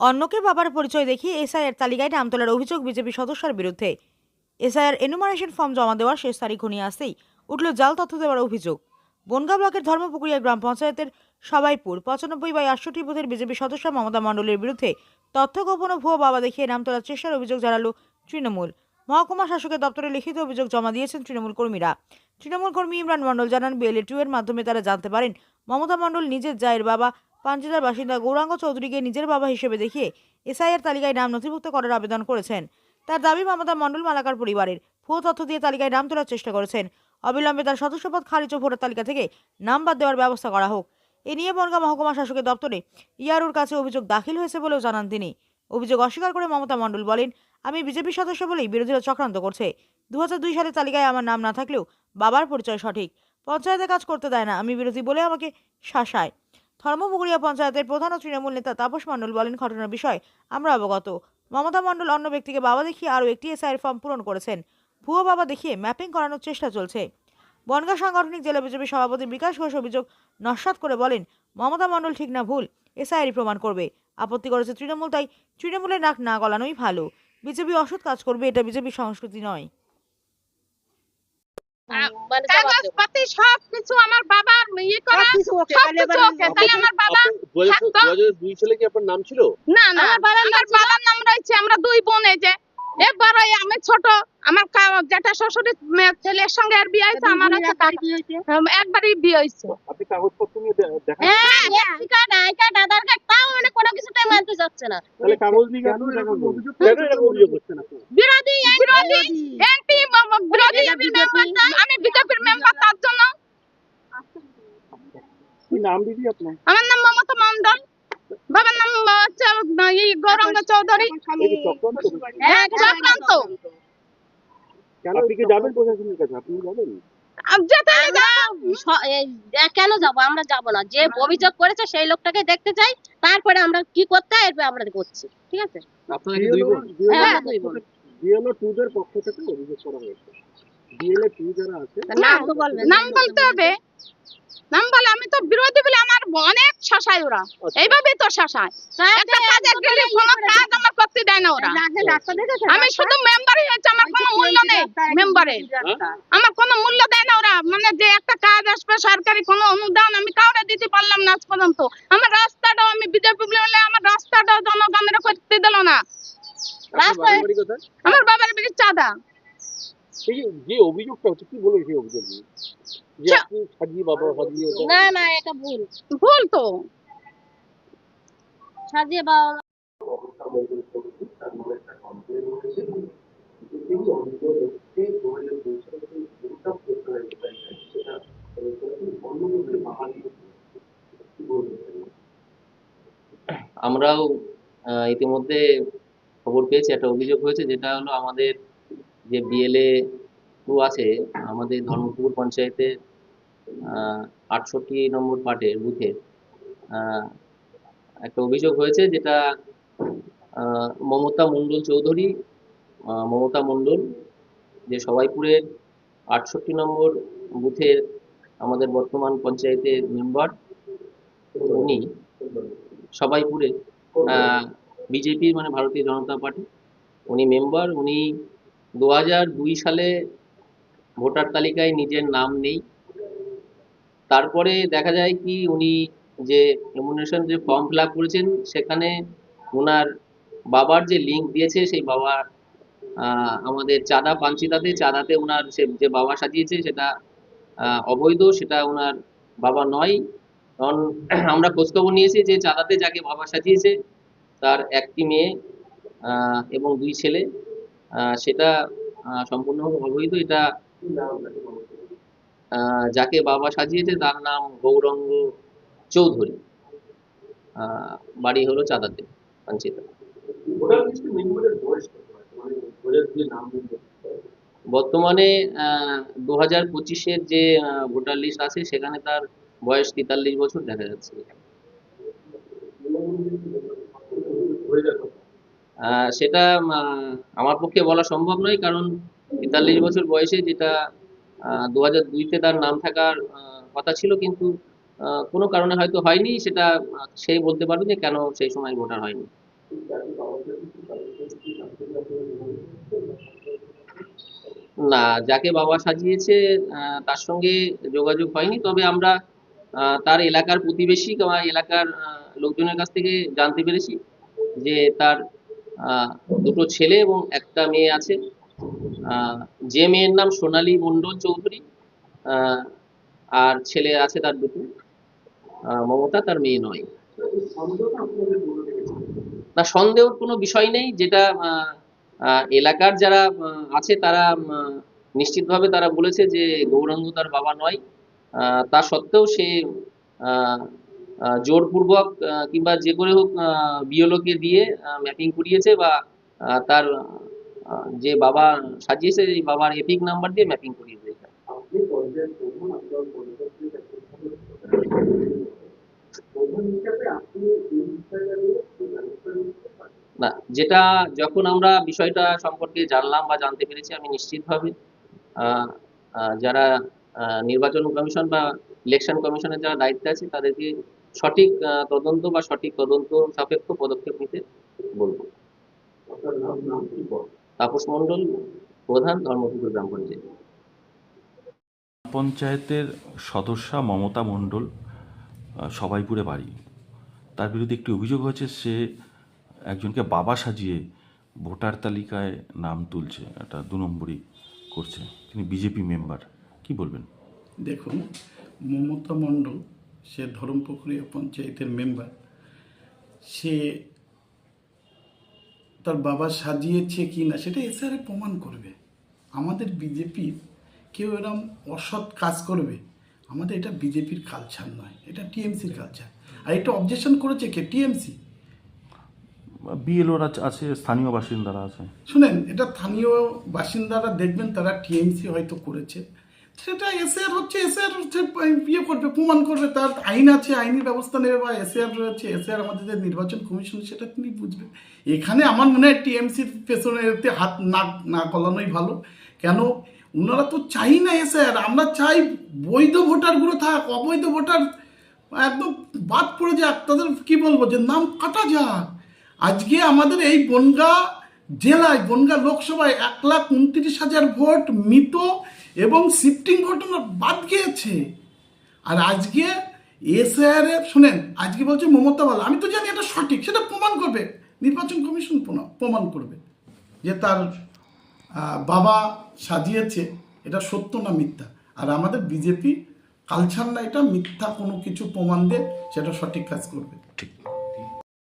অন্যকে বাবার পরিচয় দেখিয়ে এসআইয়ের তালিকায় নাম তোলার অভিযোগ বিজেপি সদস্যের বিরুদ্ধে। এসআইয়ের এনুমারেশন ফর্ম জমা দেওয়ার শেষ তারিখ ঘনিয়ে আসতেই উঠল জাল তথ্য দেওয়ার অভিযোগ। বনগাঁ ব্লকের ধর্মপুকুরিয়া গ্রাম পঞ্চায়েতের সবাইপুর পঁচানব্বই বাই আটষট্টি বুথের বিজেপি সদস্য মমতা মণ্ডলের বিরুদ্ধে তথ্য গোপন ও ভুয়ো বাবা দেখিয়ে নাম তোলার চেষ্টার অভিযোগ জানালো তৃণমূল। মহকুমা শাসকের দপ্তরে লিখিত অভিযোগ জমা দিয়েছেন তৃণমূল কর্মীরা। তৃণমূল কর্মী ইমরান মণ্ডল জানান বিএলএ টু এর মাধ্যমে তারা জানতে পারেন, মমতা মণ্ডল নিজের জায়ের বাবা পাঞ্জিদার বাসিন্দা গৌরাঙ্গ চৌধুরীকে নিজের বাবা হিসেবে দেখিয়ে এসআইয়ের তালিকায় নাম নথিভুক্ত করার আবেদন করেছেন। তার দাবি, মমতা মণ্ডল মালাকার পরিবারের ভুয়ো তথ্য দিয়ে তালিকায় নাম তোলার চেষ্টা করেছেন। অবিলম্বে তার সদস্যপদ খারিজ ও ভোটার তালিকা থেকে নাম বাদ দেওয়ার ব্যবস্থা করা হোক। এ নিয়ে বনগাঁ মহকুমা শাসকের দপ্তরে ইয়ারুর কাছে অভিযোগ দাখিল হয়েছে বলেও জানান তিনি। অভিযোগ অস্বীকার করে মমতা মণ্ডল বলেন, আমি বিজেপি সদস্য বলেই বিরোধীরা চক্রান্ত করছে। দু সালের তালিকায় আমার নাম না থাকলেও বাবার পরিচয় সঠিক। পঞ্চায়েতে কাজ করতে দেয় না। আমি বিরোধী বলে আমাকে শাসায়। ধর্মপুকুরিয়া পঞ্চায়েতের প্রধান ও তৃণমূল নেতা তাপস মণ্ডল বলেন, ঘটনার বিষয় আমরা অবগত। মমতা মণ্ডল অন্য ব্যক্তিকে বাবা দেখিয়ে আরও একটি এসআইয়ের ফর্ম পূরণ করেছেন। ভুয়ো বাবা দেখিয়ে ম্যাপিং করানোর চেষ্টা চলছে। বনগাঁ সাংগঠনিক জেলা বিজেপি সভাপতি বিকাশ ঘোষ অভিযোগ নস্বাত করে বলেন, মমতা মণ্ডল ঠিক না ভুল, এসআইআরই প্রমাণ করবে। আপত্তি করেছে তৃণমূল, তাই তৃণমূলের নাক না গলানোই ভালো। বিজেপি অসৎ কাজ করবে, এটা বিজেপি সংস্কৃতি নয়। কাগজপাতি কিছু আমার বাবার ইয়ে করা সবকিছু ওকে, তাহলে আমার বাবা দুই কি আপনার নাম ছিল? না না আমার বাবার নাম রয়েছে আমরা দুই বোন এই যে। ওই আমি ছোট আমার জ্যাঠা শ্বশুরের ছেলের সঙ্গে আর বিয়ে হয়েছে আমার হচ্ছে একবারই বিয়ে হয়েছে। হ্যাঁ কেন বিরোধী বিরোধী। এমপি বিরোধী মেম্বার আমি বিজেপির মেম্বার তার জন্য। আমার নাম মমতা মন্ডল বাবার নাম হচ্ছে এই গৌরঙ্গ চৌধুরী। চক্রান্ত হ্যাঁ চক্রান্ত। আপনি কি যাবেন প্রশাসনের কাছে? আপনি যাবেন? কেন যাব? আমরা যাব না। যে অভিযোগ করেছে সেই লোকটাকে দেখতে চাই। তারপরে আমরা কি করতে হয় এরপরে আমরা করছি। ঠিক আছে? হ্যাঁ, দুই বোন। বিএলও টু দের পক্ষ থেকে অভিযোগ করা হয়েছে। বিএলও টু যারা আছে নাম বলতে হবে। নাম বলে আমি তো বিরোধী বলে আমার অনেক শাসায় ওরা। এইভাবেই তো শাসায়। একটা কাজের গেলে কোনো কাজ আমার করতে দেয় না ওরা। আমি শুধু মেম্বারই হয়েছে আমার কোনো মূল্য নেই মেম্বারের আমার কোনো মূল্য দেয় না ওরা। মানে যে একটা কাজ আসবে সরকারি কোনো অনুদান আমি কাউরে দিতে পারলাম না আজ পর্যন্ত। আমার রাস্তাটাও আমি বিজেপি বলে আমার রাস্তাটাও জনগণের করতে দিল না। রাস্তায়- আমার বাবার চাঁদা। যে অভিযোগটা হচ্ছে কি বলে সেই অভিযোগ না না এটা ভুল। ভুল তো। সাজিয়ে বাবা আমরাও আহ, ইতিমধ্যে খবর পেয়েছি। একটা অভিযোগ হয়েছে যেটা হলো আমাদের যে বিএলএ টু আছে, আমাদের ধর্মপুর পঞ্চায়েতের আটষট্টি নম্বর পার্টের বুথে একটা অভিযোগ হয়েছে যেটা মমতা মণ্ডল চৌধুরী মমতা মণ্ডল, যে সবাইপুরের আটষট্টি নম্বর বুথের আমাদের বর্তমান পঞ্চায়েতের মেম্বার, উনি সবাইপুরে বিজেপি মানে ভারতীয় জনতা পার্টি, উনি মেম্বার, উনি দু সালে ভোটার তালিকায় নিজের নাম নেই। তারপরে দেখা যায় কি, উনি যে নমিনেশন যে ফর্ম ফিল করেছেন, সেখানে ওনার বাবার যে লিঙ্ক দিয়েছে, সেই বাবা আমাদের চাঁদা পাঞ্চিতাতে চাঁদাতে ওনার সে, যে বাবা সাজিয়েছে, সেটা অবৈধ, সেটা ওনার বাবা নয়। কারণ আমরা খোঁজখবর নিয়েছি যে চাঁদাতে যাকে বাবা সাজিয়েছে, তার একটি মেয়ে এবং দুই ছেলে সেটা সম্পূর্ণভাবে অবৈধ। এটা যাকে বাবা সাজিয়েছে তার নাম গৌরঙ্গ চৌধুরী। বাড়ি হলো চাঁদাতে, পাঞ্চিতা। বর্তমানে দু হাজার পঁচিশের যে ভোটার লিস্ট আছে সেখানে তার বয়স তেতাল্লিশ বছর দেখা যাচ্ছে। সেটা আমার পক্ষে বলা সম্ভব নয় কারণ তেতাল্লিশ বছর বয়সে যেটা দু হাজার দুইতে তার নাম থাকার কথা ছিল কিন্তু কোনো কারণে হয়তো হয়নি, সেটা সে বলতে পারবে যে কেন সেই সময় ভোটার হয়নি। না, যাকে বাবা সাজিয়েছে তার সঙ্গে যোগাযোগ হয়নি। তবে আমরা তার এলাকার প্রতিবেশী বা এলাকার লোকজনের কাছ থেকে জানতে পেরেছি যে তার দুটো ছেলে এবং একটা মেয়ে আছে। যে মেয়ের নাম সোনালী মণ্ডল চৌধুরী আর ছেলে আছে তার দুটো। মমতা তার মেয়ে নয়। না, সন্দেহের কোনো বিষয় নেই যেটা এলাকার যারা আছে তারা নিশ্চিতভাবে তারা বলেছে যে গৌরাঙ্গ তার বাবা নয়। তা সত্ত্বেও সে জোরপূর্বক কিংবা যে করে হোক বিওলোকে দিয়ে ম্যাপিং করিয়েছে বা তার যে বাবা সাজিয়েছে এই বাবার এপিক নাম্বার দিয়ে ম্যাপিং করিয়ে এটা। না যেটা যখন আমরা বিষয়টা সম্পর্কে জানলাম বা জানতে পেরেছি আমি নিশ্চিতভাবে যারা নির্বাচন কমিশন বা ইলেকশন কমিশনের যারা দায়িত্বে আছে তাদেরকে সঠিক তদন্ত বা সঠিক তদন্ত সাপেক্ষ পদক্ষেপ নিতে বলব। তাপস মণ্ডল প্রধান ধর্মপুকুর গ্রাম পঞ্চায়েত। পঞ্চায়েতের সদস্যা মমতা মণ্ডল সবাইপুরে বাড়ি। তার বিরুদ্ধে একটি অভিযোগ হয়েছে সে একজনকে বাবা সাজিয়ে ভোটার তালিকায় নাম তুলছে একটা দু নম্বরই করছে। তিনি বিজেপি মেম্বার কি বলবেন? দেখুন মমতা মণ্ডল সে ধরমপুকুরিয়া পঞ্চায়েতের মেম্বার সে তার বাবা সাজিয়েছে কি না সেটা এসআরে প্রমাণ করবে। আমাদের বিজেপির কেউ এরম অসৎ কাজ করবে আমাদের এটা বিজেপির কালচার নয় এটা টিএমসির কালচার আর এটা অবজেকশন করেছে কে? টিএমসি বিএলওরা আছে স্থানীয় বাসিন্দারা আছে। শুনেন এটা স্থানীয় বাসিন্দারা দেখবেন তারা টিএমসি হয়তো করেছে। সেটা এসআর হচ্ছে এসআর হচ্ছে ইয়ে করবে, প্রমাণ করবে, তার আইন আছে, আইনি ব্যবস্থা নেবে বা এসআর রয়েছে এসআর আমাদের যে নির্বাচন কমিশন, সেটা তিনি বুঝবেন এখানে আমার মনে হয় টিএমসির পেছনে হাত না না গলানোই ভালো। কেন? ওনারা তো চাই না এসআর আমরা চাই বৈধ ভোটারগুলো থাক, অবৈধ ভোটার একদম বাদ পড়ে যাক, তাদের কি বলব, যে নাম কাটা যাক। আজকে আমাদের এই বনগা জেলায়, বনগা লোকসভায় এক লাখ উনত্রিশ হাজার ভোট মৃত এবং শিফটিং ঘটনা বাদ গিয়েছে। আর আজকে এসআর শুনেন, আজকে বলছে মমতা বালা, আমি তো জানি এটা সঠিক, সেটা প্রমাণ করবে। নির্বাচন কমিশন প্রমা- প্রমাণ করবে যে তার বাবা সাজিয়েছে, এটা সত্য না মিথ্যা? আর আমাদের বিজেপি কালচার না এটা, মিথ্যা কোনো কিছু প্রমাণ দিয়ে সেটা সঠিক কাজ করবে। ঠিক।